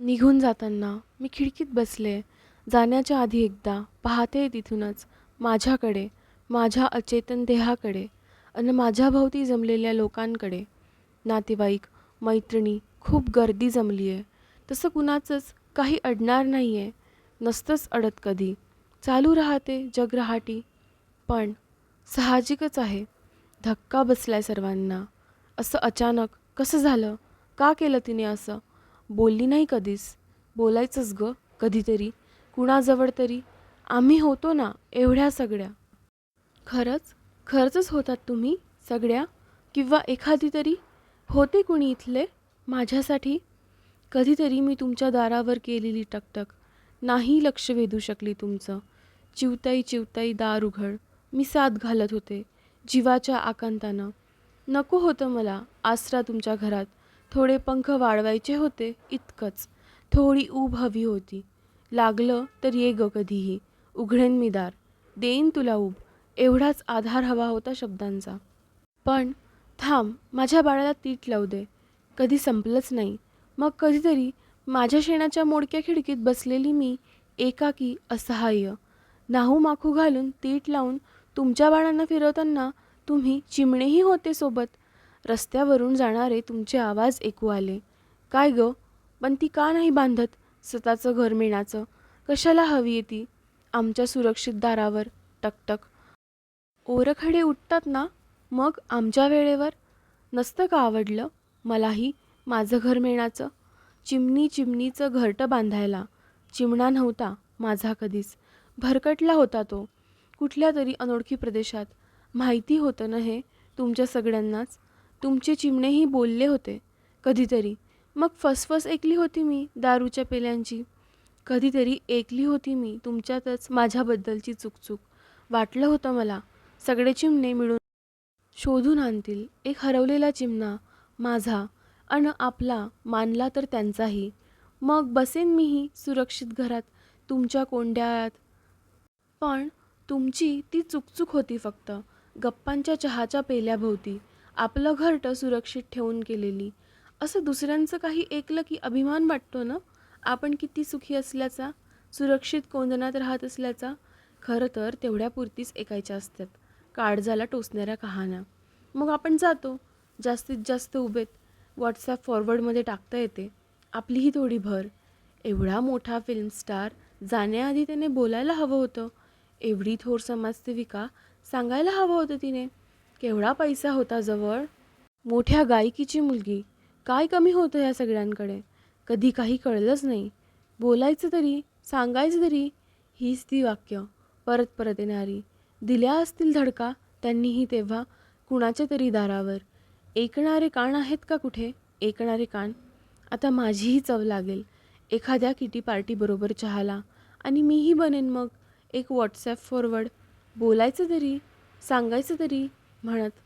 निघून जाताना मी खिडकीत बसले. जाण्याच्या आधी एकदा पाहते तिथूनच माझ्याकडे माझ्या अचेतन देहाकडे आणि माझ्याभोवती जमलेल्या लोकांकडे. नातेवाईक मैत्रिणी खूप गर्दी जमली आहे तसं कुणाचंच काही अडणार नाही आहे नसतंच अडत कधी. चालू राहते जगरहाटी. पण साहजिकच आहे. धक्का बसलाय सर्वांना. असं अचानक कसं झालं? का केलं तिने असं? बोलली नाही कधीच. बोलायचंच ग कधीतरी. कुणाजवळ तरी. आम्ही होतो ना एवढ्या सगळ्या. खरंच? खरंच होतात तुम्ही सगळ्या? किंवा एखादी तरी? होते कुणी इथले? माझ्यासाठी? कधीतरी मी तुमच्या दारावर केलेली टकटक. नाही लक्ष वेधू शकली तुमचं. चिवताई चिवताई दार उघड. मी साथ घालत होते जीवाच्या आकांतानं. नको होतं मला आसरा तुमच्या घरात. थोडे पंख वाढवायचे होते इतकंच. थोडी ऊब हवी होती. लागलं तर ये ग कधीही. उघडेन मी दार. देईन तुला ऊब. एवढाच आधार हवा होता शब्दांचा. पण थांब माझ्या बाळाला तीट लावू दे. कधी संपलंच नाही. मग कधीतरी माझ्या शेणाच्या मोडक्या खिडकीत बसलेली मी एकाकी असहाय्य. नाहू माखू घालून तीट लावून तुमच्या बाळांना फिरवताना तुम्ही चिमणेही होते सोबत. रस्त्यावरून जाणारे तुमचे आवाज ऐकू आले. काय ग? पण ती का नाही बांधत? स्वतःचं घर मिळण्याचं कशाला हवी आहे ती? आमच्या सुरक्षित दारावर. टकटक ओरखडे उठतात ना? मग आमच्या वेळेवर? नसतं का आवडलं? मलाही? माझं घर मिळण्याचं चिमणी चिमणीचं घरटं बांधायला. चिमणा नव्हता माझा कधीच. भरकटला होता तो. कुठल्या तरी अनोळखी प्रदेशात. माहिती होतं ना हे? तुमच्या सगळ्यांनाच. तुमचे चिमणेही बोलले होते. कधीतरी. मग फसफस ऐकली होती मी दारूच्या पेल्यांची. कधीतरी ऐकली होती मी तुमच्यातच माझ्याबद्दलची चुकचूक. वाटलं होतं मला. सगळे चिमणे मिळून शोधून आणतील. एक हरवलेला चिमणा माझा अन आपला मानला तर त्यांचाही. मग बसेन मीही सुरक्षित घरात तुमच्या कोंड्यात. पण तुमची ती चुकचूक होती फक्त. गप्पांच्या चहाच्या पेल्याभोवती. आपलं घरटं सुरक्षित ठेवून केलेली. असं दुसऱ्यांचं काही ऐकलं की अभिमान वाटतो ना? आपण किती सुखी असल्याचा सुरक्षित कोंदणात राहत असल्याचा खरं तर तेवढ्यापुरतीच ऐकायच्या असतात. काळजाला टोचणाऱ्या कहाण्या. मग आपण जातो. जास्तीत जास्त उभेत. व्हॉट्सॲप फॉरवर्डमध्ये टाकता येते. आपलीही थोडी भर. एवढा मोठा फिल्म स्टार जाण्याआधी त्याने बोलायला हवं होतं. एवढी थोर समाजसेविका सांगायला हवं होतं तिने. केवढा पैसा होता जवळ? मोठ्या गायकीची मुलगी. काय कमी होतं या सगळ्यांकडे? कधी काही कळलंच नाही. बोलायचं तरी सांगायचं तरी हीच ती वाक्य. परत परत येणारी. दिल्या असतील धडका त्यांनीही तेव्हा कुणाच्या तरी दारावर. ऐकणारे कान आहेत का कुठे? ऐकणारे कान. आता माझीही चव लागेल. एखाद्या किटी पार्टीबरोबर चहाला. आणि मीही बनेन मग. एक व्हॉट्सॲप फॉरवर्ड बोलायचं तरी सांगायचं तरी म्हणत